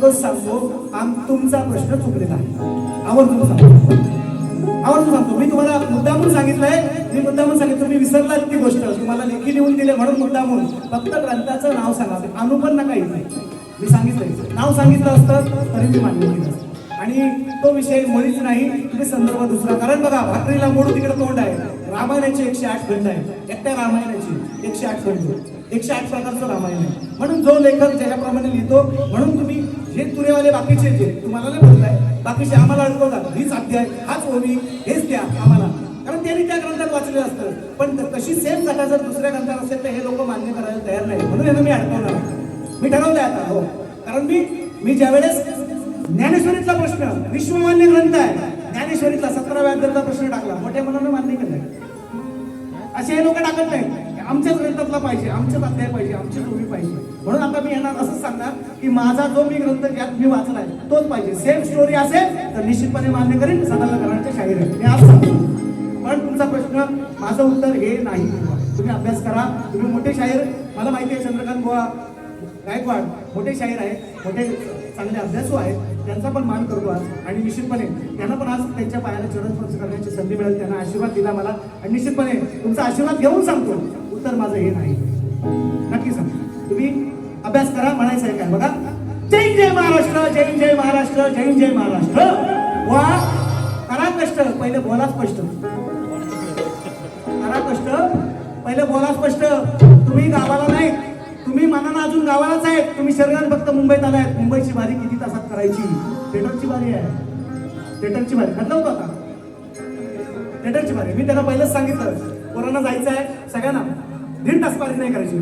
एकच सांगतो आम तुमचा प्रश्न चुकलेला आहे. आवर्जून सांगतो आवर्जून सांगतो. मी तुम्हाला मुद्दामून सांगितलंय. मी मुद्दामून सांगितलं. तुम्ही विसरलात ती गोष्ट. तुम्हाला लेखी लिहून दिले म्हणून मुद्दामून. फक्त ग्रंथाचं नाव सांगा. अनुपण नका नाही मी सांगितलंय. नाव सांगितलं असतं तरी मी मान्य केलं आणि तो विषय मुळीच नाही तुम्ही संदर्भ दुसरा. कारण बघा भाकरीला मोड तिकडे तोंड आहे. रामायणाचे एकशे आठ खंड आहे. एकट्या रामायणाची एकशे आठ खंड. एकशे आठ प्रकारचं रामायण आहे. म्हणून जो लेखक ज्याच्याप्रमाणे लिहितो म्हणून तुम्ही जे तुरेवाले बाकीचे जे तुम्हाला नाही बोललाय बाकीचे आम्हाला अडकवतात. हीच अध्याय हाच ओवी हेच द्या आम्हाला. कारण त्यांनी त्या ग्रंथात वाचलेलं असतं. पण तशी सेम कथा जर दुसऱ्या ग्रंथात असेल तर हे लोक मान्य करायला तयार नाही म्हणून यांना मी अडकवणार मी ठरवलंय आता हो. कारण मी मी ज्यावेळेस ज्ञानेश्वरीतला प्रश्न विश्वमान्य ग्रंथ आहे ज्ञानेश्वरीतला सतराव्या अध्यायाचा प्रश्न टाकला. मोठ्या मनानं मान्य केलाय. असे हे लोक टाकत नाहीत. आमच्याच ग्रंथातला पाहिजे आमच्याच अध्याय पाहिजे आमची ओवी पाहिजे. म्हणून आता मी यांना असंच सांगणार की माझा जो मी ग्रंथ ज्यात मी वाचलाय तोच पाहिजे. सेम स्टोरी असेल तर निश्चितपणे मान्य करेन सदाला शाहीर आहे मी आज सांगतो. पण तुमचा प्रश्न माझं उत्तर हे नाही. तुम्ही अभ्यास करा. तुम्ही मोठे शाहीर मला माहिती आहे चंद्रकांत गोवा गायकवाड मोठे शाहीर आहेत मोठे चांगले अभ्यासू आहेत. त्यांचा पण मान करतो आज. आणि निश्चितपणे त्यांना पण आज त्यांच्या पायाला चरण स्पर्श करण्याची संधी मिळेल. त्यांना आशीर्वाद दिला मला. आणि निश्चितपणे तुमचा आशीर्वाद घेऊन सांगतो. उत्तर माझं हे नाही. नक्की सांगतो तुम्ही अभ्यास करा म्हणायचं आहे काय? बघा. जय जय महाराष्ट्र जय जय महाराष्ट्र जय जय महाराष्ट्र. वा करा कष्ट. पहिले बोला स्पष्ट. करा कष्ट. पहिले बोला स्पष्ट. तुम्ही गावाला नाही तुम्ही मनानं अजून गावालाच आहे तुम्ही शरीरात फक्त मुंबईत आलाय. मुंबईची भारी किती तासात करायची? थिएटरची भारी आहे. थिएटरची भारी ठरलं होतं आता. थिएटरची भारी मी त्यांना पहिलंच सांगितलं. कोरोना जायचं आहे सगळ्यांना. दीड नाही करायची.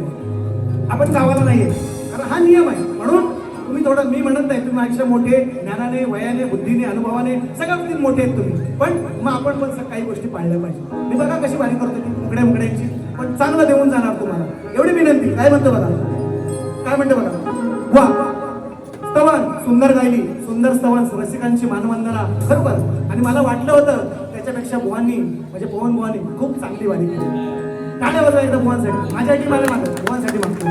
आपण गावाला नाहीये. कारण हा नियम आहे. म्हणून तुम्ही थोडं मी म्हणत नाही तुम्ही माझ्या मोठे ज्ञानाने वयाने बुद्धीने अनुभवाने सगळ्या गोष्टीत मोठे आहेत तुम्ही. पण मग आपण पण काही गोष्टी पाळल्या पाहिजे. मी बघा कशी भारी करतो ती उकड्या उकड्यांची पण चांगलं देऊन जाणार तुम्हाला. एवढी विनंती. काय म्हणतो बघा? काय म्हणतो बघा? वा. स्तवन. सुंदर गायली. सुंदर स्तवन. रसिकांची मानवंदना. बरोबर आणि मला वाटलं होतं त्याच्यापेक्षा बुवांनी म्हणजे पवन बुवांनी खूप चांगली वारी केली. टाळ्या वाजवा एकदा बुवांसाठी माझ्यासाठी मला मागतो बुवांसाठी मागतो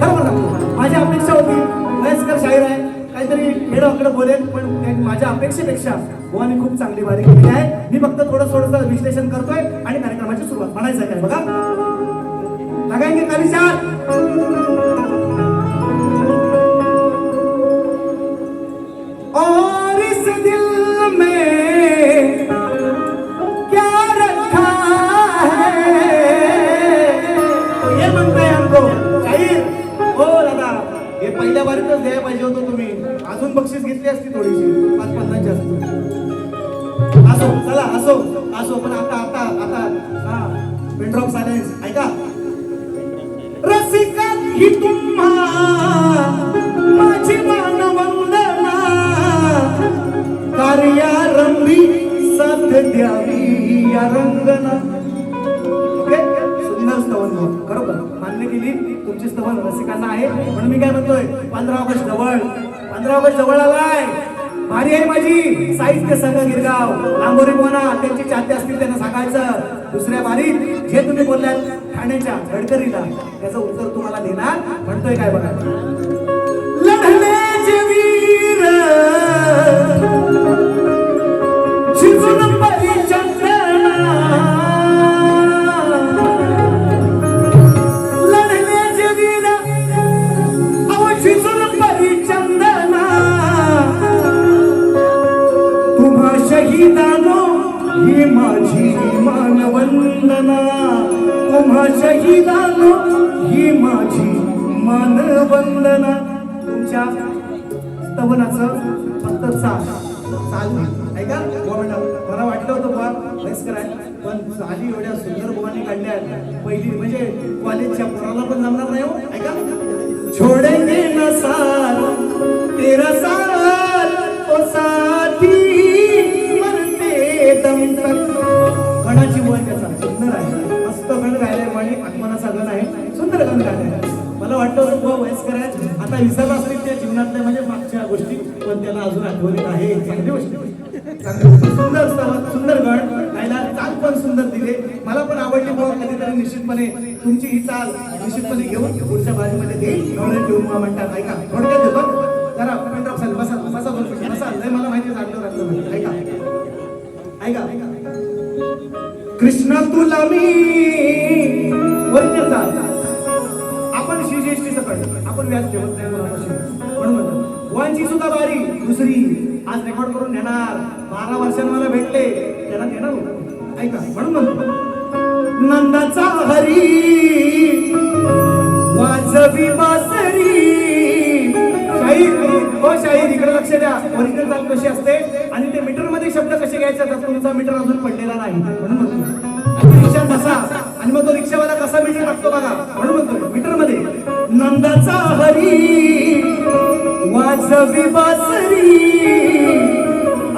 बरोबर सांगतो माझी अपेक्षा होती वयस्कर शाहीर आहे काहीतरी खेळ बोलेल पण माझ्या अपेक्षेपेक्षा बुवांनी खूप चांगली वारी केली आहे. मी फक्त थोडं थोडंसं विश्लेषण करतोय आणि कार्यक्रमाची सुरुवात म्हणायचं आहे काय बघा. लगाएंगे कभी चार और इस दिल हे पहिल्या द्यायला पाहिजे होतं तुम्ही. अजून बक्षीस घेतली असती थोडीशी. पाच पन्नास जास्त असो चला असो असो. पण आता आता आता. हा पेंड्रॉप सायलेन्स ऐका. रसिका ही तुम्हा माझी मानवंदना. कार्या रंगी साथ द्यावी या रंगना. सुंदर स्तवन भाऊ. मान्य केली? तुमची स्तवन रसिकांना आहे. म्हणून मी काय म्हणतोय पंधरा ऑगस्ट जवळ पंधरा ऑगस्ट जवळ आलाय. भारी आहे माझी साहित्य संघ गिरगाव. आंबोरी बोना त्यांची चाहते असतील त्यांना सांगायचं. दुसऱ्या बारीत जे तुम्ही बोलल्यात ठाण्याच्या गडकरीला त्याचं उत्तर तुम्हाला देणार. म्हणतोय काय बघा. लढण्याचे वीर. शिजून वंदना तुम्हा शहीदानो ही माझी मान वंदना. तुमच्या स्तवनाचं फक्त चाल चाल ऐका मला वाटलं होतं फार वयस्कर आहे पण चाली एवढ्या सुंदर बुवानी काढल्या पहिली म्हणजे कॉलेजच्या पोराला पण जमणार नाही हो. ऐका. छोडेंगे न साल तेरा सार मनाचा गण आहे. सुंदर ग्रंथालय मला वाटतं व वयस्कर आहे आता विसर असतील त्या जीवनातल्या म्हणजे मागच्या गोष्टी पण त्याला अजून आठवलेत आहे सुंदर सुंदर गण गायला चाल पण सुंदर दिले मला पण आवडली बाबा कधीतरी निश्चितपणे तुमची ही चाल निश्चितपणे घेऊन पुढच्या बाजूमध्ये देईल घेऊन म्हणतात ऐका थोडक्यात देतो जरा पंधरा साल बसा बसा बसा बसा. नाही मला माहिती सांगतो राहतो ऐका. ऐका. कृष्ण तुला मी वरती आपण श्रीजेष्ठी सकट आपण व्याज ठेवत नाही मुलापासून म्हणून म्हणतो वांची सुद्धा बारी दुसरी आज रेकॉर्ड करून नेणार. बारा वर्षांना मला भेटले त्याला देणार ऐका म्हणून म्हणतो नंदाचा हरी वाजवी बासरी शाहीर हो शाहीर इकडे लक्ष द्या. ओरिजिनल चाल कशी असते? आणि ते मीटरमध्ये शब्द कसे घ्यायचे? तर तुमचा मीटर अजून पडलेला नाही. म्हणून म्हणतो आणि तसा बसा आणि मग तो रिक्षावाला कसा मीटर टाकतो बघा. म्हणून म्हणतो मीटरमध्ये नंदाचा हरी वाजवी बासरी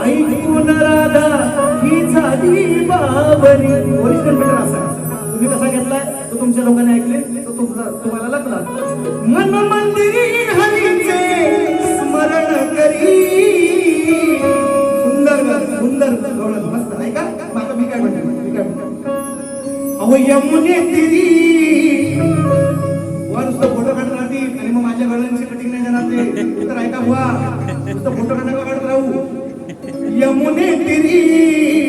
ऐकून राधा ही झाली बाबरी ओरिजिनल मीटर असा तुम्ही कसा घेतलाय? तो तुमच्या लोकांनी ऐकले तो तुमचा तुम्हाला लागला मन मंदिरी हरीचे स्मरण करी. सुंदर सुंदर गवळण अहो यमुने तिरी. वर नुसतं फोटो काढत राहते. आणि मग माझ्या गळ्यांची कटिंग नाही जाणार ते. तर ऐका बुवा. नुसतं फोटो काढत काढत राहू? यमुने तिरी.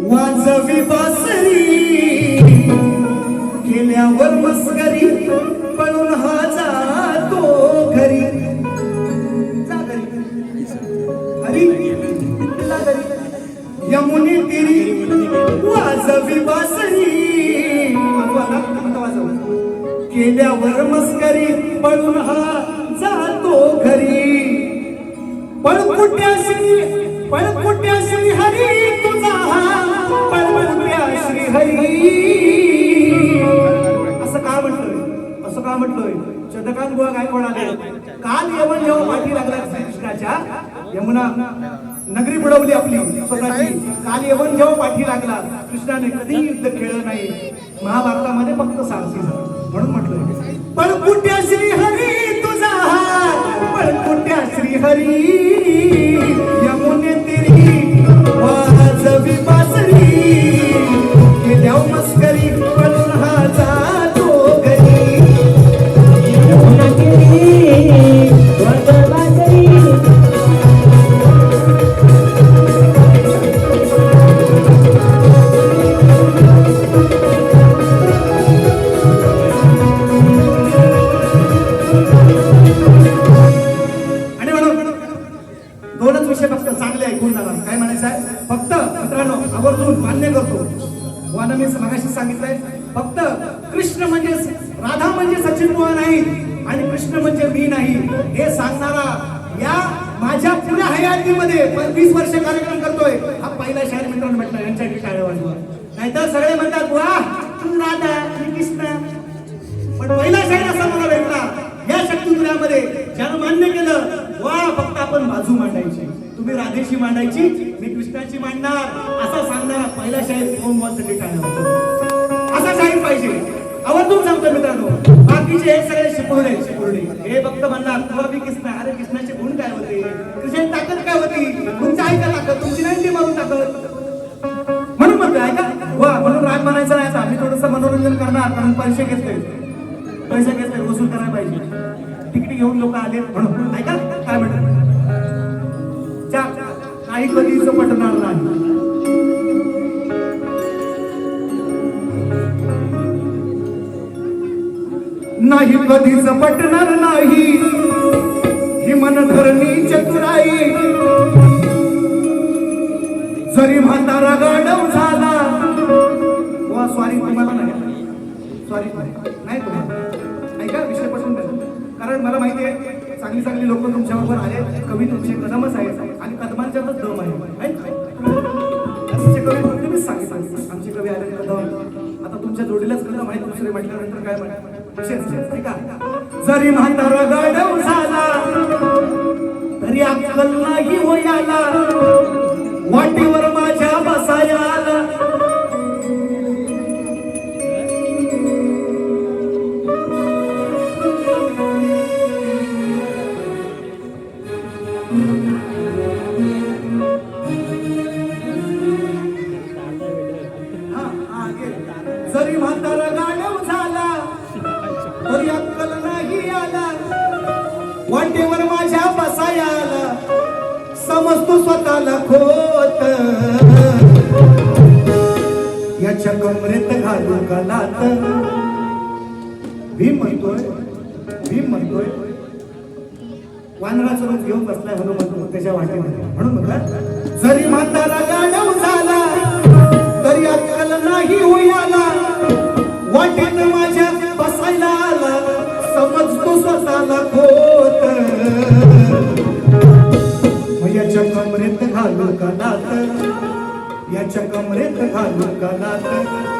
वाजवी बासरी. केल्यावर मस्करी पळून हा जातो घरी. जा घरी. यमुने तिरी. वाजवी बासरी. धर्मस्करी पळून हा जातो घरी. पळकुट्या श्री पळकुट्या श्री हरी तुझा पळकुट्या श्री हरी. असं का म्हटलंय? असं का म्हटलोय? चंद्रकांत बुवा काल यवन जेव्हा पाठी लागला कृष्णाच्या यमुना नगरी बुडवली आपली स्वतःची. काल यवन जेव्हा पाठी लागला कृष्णाने कधी युद्ध खेळलं नाही. महाभारतामध्ये फक्त सारथी म्हणून म्हणून पण पळकुट्या श्री हरी तुझा हात? पळकुट्या श्री हरी मी कृष्णाची मांडणार असा सांगणारा पहिला शाहीर ओम वासाठी असा शाहीर पाहिजे. आवर्जून सांगतो मित्रांनो बाकीचे हे सगळे शिपुर्डे शिपुर्डे हे फक्त म्हणणार तुला बी कृष्ण अरे कृष्णाचे गुण काय होते? कृष्णाची ताकद काय होती? तुमची आहे का ताकद? तुमची नाही ती मारून ताकद म्हणून म्हणतोय ऐका वा म्हणून राग म्हणायचं नाही आता मी थोडस मनोरंजन करणार कारण पैसे घेतले. पैसे घेतले वसूल करायला पाहिजे. तिकीट घेऊन लोक आले म्हणून. ऐका काय म्हणतात? काही कधीच पटणार नाही. नाही कधीच पटणार नाही. ही मन धरणी चतुराई. जरी म्हातारा गाडव झाला. वा सॉरी तुम्हाला नाही. सॉरी नाही तुम्हाला. ऐका विषय पसंत कारण मला माहिती आहे चांगली चांगली लोक तुमच्याबरोबर आले. कवी तुमचे कदमच आहेत. आणि कदमांच्यातच दम आहे है? तुमचे कवी मी सांगितलं. आमचे कवी आले कदम आता. तुमच्या जोडीलाच कदम आहे दुसरे म्हटल्यानंतर काय म्हणाल विशेष जरी म्हातार गडव झाला तरी अक्कल नाही होयाला वाटी बसलाय हनुमंत त्याच्या वाटेमध्ये. म्हणून म्हटलं जरी म्हातारा गाडव झाला तरी अक्कल नाही होयाला वाटेत माझ्या बसायला आला समजतो स्वतःला खोत. याच्या कमरेत घालू का नात? याच्या कमरेत घालू का नात?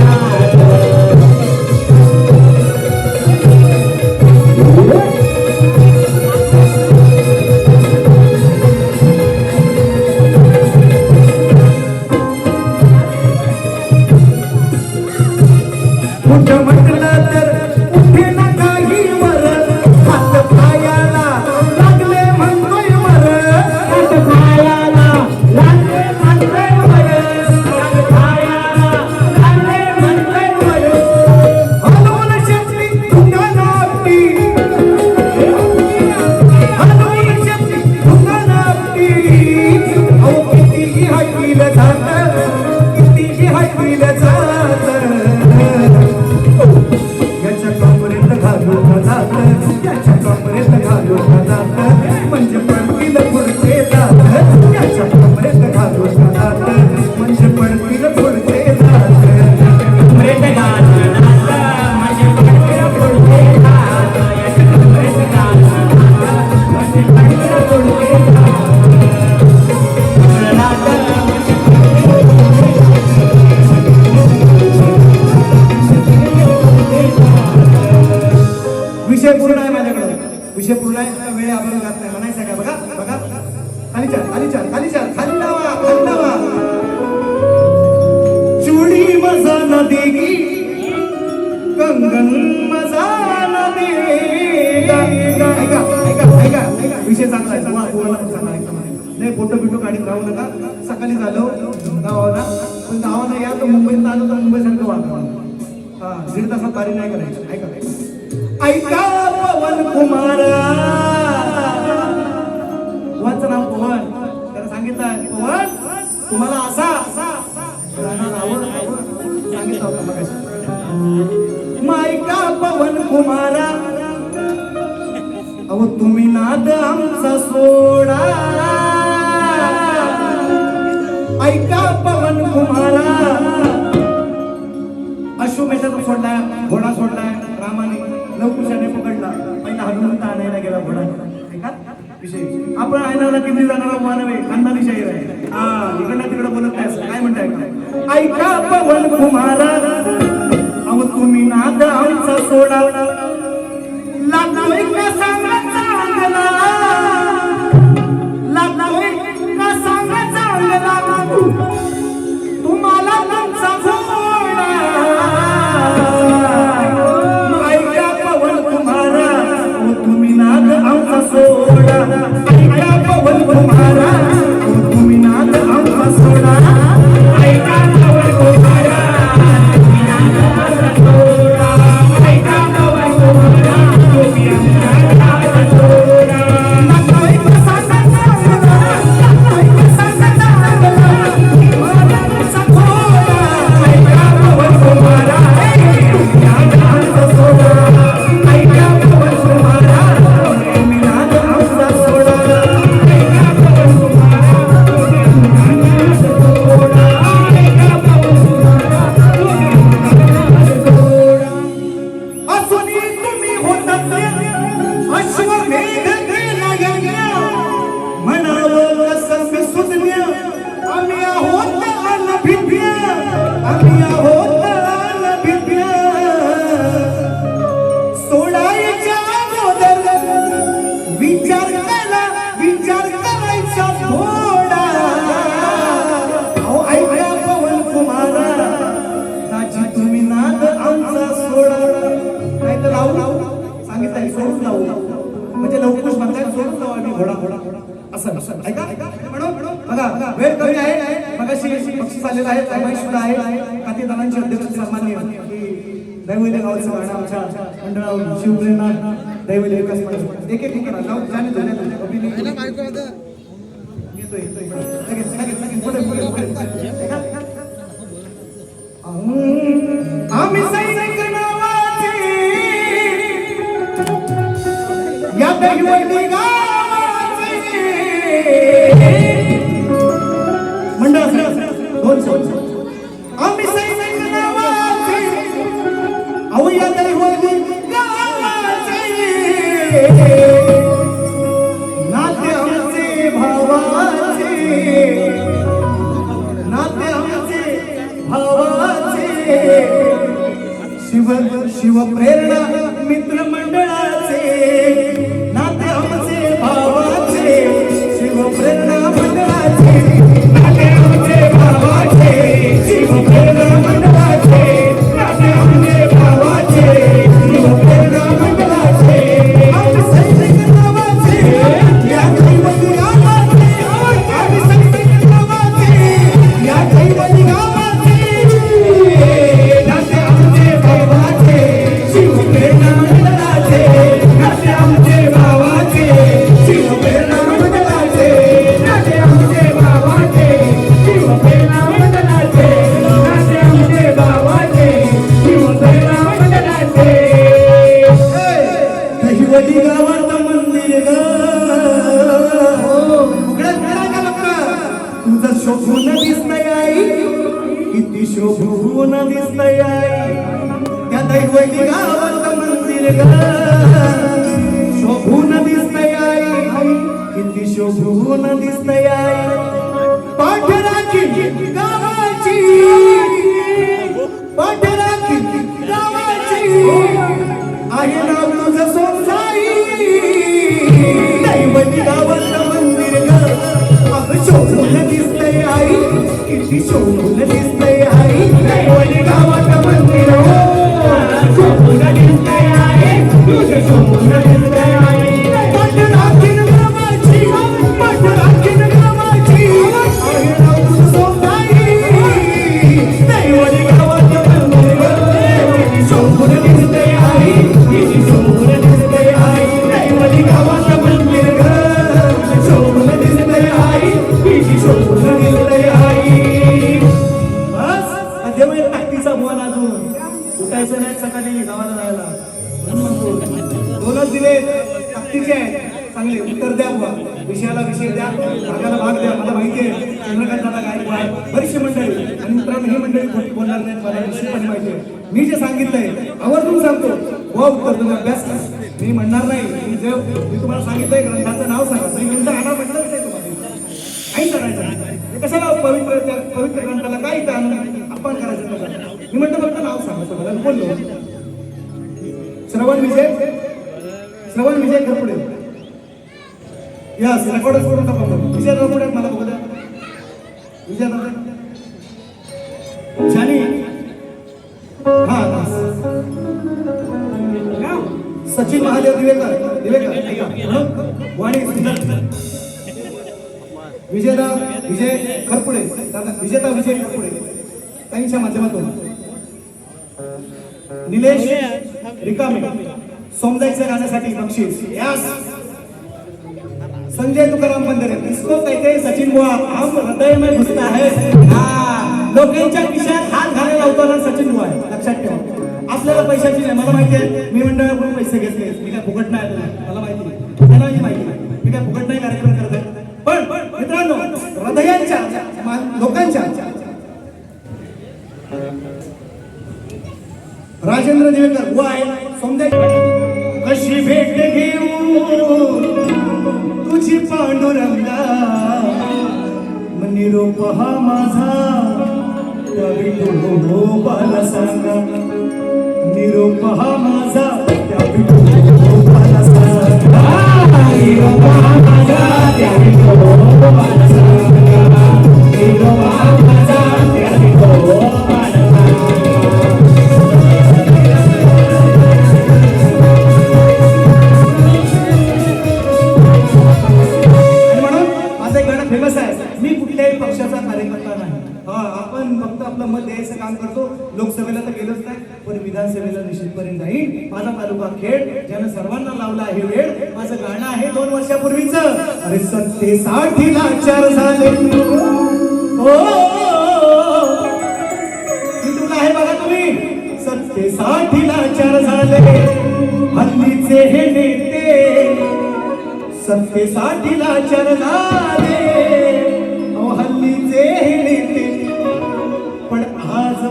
குற்றமற்ற बोलण्याचा कार्यक्रम फोटो बिटो काढून राहू नका. सकाळी झालो गावाला. पण गावाला या तर मुंबईत आलो तर मुंबईसारखं वागवा हा दीड तासात बारी नाही करायचं. ऐका. ऐका पवन कुमार. पवनचं नाव पवन. त्याला सांगितलं पवन तुम्हाला असा सांगितलं होता मग मायका पवन कुमारा. तुम्ही नाद आमचा सोडा. ऐका पवन कुमारा. अश्वमेधा सोडलाय घोडा सोडलाय रामाने लवकुशाने पकडला. पहिला हनुमंत आणायला गेला घोडा. आपण आणायला किती जाणारा मानवे? खानदानी शाहीर आहे. हा इकडं तिकडं बोलत नाही काय म्हणताय ऐका पवन कुमारा. अहो तुम्ही नाद आमचा सोडा. अभी झालेला आहे तन्मय सुद्धा आहे खाती दलांचे अध्यक्ष सन्मान्य दैवले गावचं गाणं आमच्या मंडळावर शिवप्रेरणा दैवले विकास मंडळ एक एक करा लावून जाणे धन्य धन्य अभिनय आम्ही सैनिक नावाचे या दैवले गाव आम्ही सैनिक नावाचे अहो या दैवली गावाचे नाते आमचे भावाचे नाते आमचे भावाचे शिव शिव प्रेरणा let me Shona Disney. चांगले उत्तर द्या बुवा. विषयाला विषय द्या भागाला भाग द्या मला माहिती आहे. चंद्रकांत दादा गायकवाड बरीचशी मंडळी आणि मित्रांनो हे मंडळी खोटी बोलणार नाही मला विषय पण आहे. मी जे सांगितलंय आवर्जून सांगतो. बुवा उत्तर तुम्ही अभ्यास मी म्हणणार नाही. मी जे मी तुम्हाला सांगितलंय ग्रंथाचं नाव सांगा. मी ग्रंथ आणा म्हणणार नाही तुम्हाला. काही करायचं कशाला पवित्र पवित्र ग्रंथाला काय इथं अपमान आपण करायचं मी म्हणतो फक्त नाव सांगा तुम्हाला बोललो. श्रवण विजय? श्रवण विजय खरपुडे यस रेकॉर्डच करून टाकतो विजय खरपुडे मला बघू द्या. विजय खरपुडे शानी. हा सचिन महादेव दिवेकर. दिवेकर वाणी सुंदर. विजयदा विजय खरपुडे. दादा विजेता विजय खरपुडे. त्यांच्या माध्यमातून. निलेश रिकामे. सोमदाईच्या गाण्यासाठी बक्षीस. यास संजय तुकाराम बंदरे इसको कहते सचिन बुवा. हम हृदय में घुसता है हा लोकांच्या खिशात हात घालायला लावतो ना सचिन बुवा आहे. लक्षात ठेवा. आपल्याला पैशाची नाही मला माहिती आहे. मी मंडळाकडून पैसे घेतले. मी काय फुकट नाही मला माहिती नाही. त्यांनाही माहिती नाही. मी काय फुकट नाही कार्यक्रम करत आहे. पण पण मित्रांनो हृदयांच्या लोकांच्या. राजेंद्र दिवेकर बुवा आहे सोमदाई कशी भेट घेऊ? पांडुरंगा. निरोप हा माझा. त्या विठोबाला सांगा. निरोप हा माझा. त्या सांगा. निरोप हा माझा. त्या विठोबाला सांगा. निरोप हा माझा. त्या विठोबाला कार्यकर्ता नाही. हा आपण फक्त आपलं मत द्यायचं काम करतो. लोकसभेला तर गेलोच नाही पण विधानसभेला निश्चितपणे जाईल. माझा तालुका खेळ ज्यानं सर्वांना लावला आहे वेळ माझं गाणं आहे दोन वर्षापूर्वीच. अरे सत्तेसाठीला चार झाले आहे बघा तुम्ही. सत्तेसाठीला चार झाले. हल्लीचे हे नेते सत्तेसाठीला चार झाले.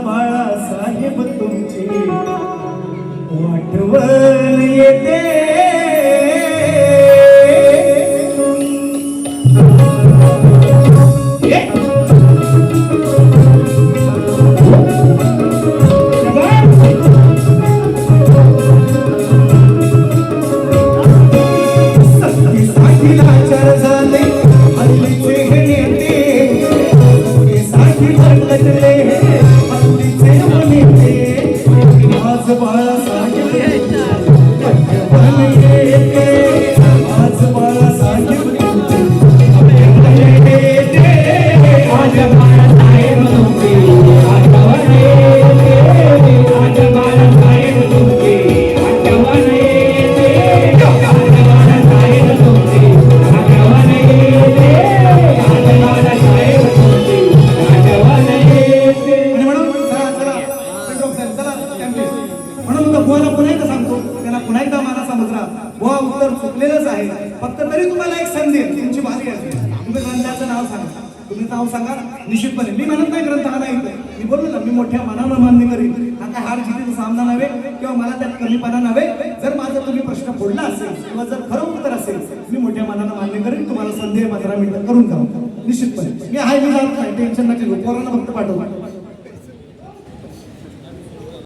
बाळा साहेब तुमची वाटवण येते Yeah.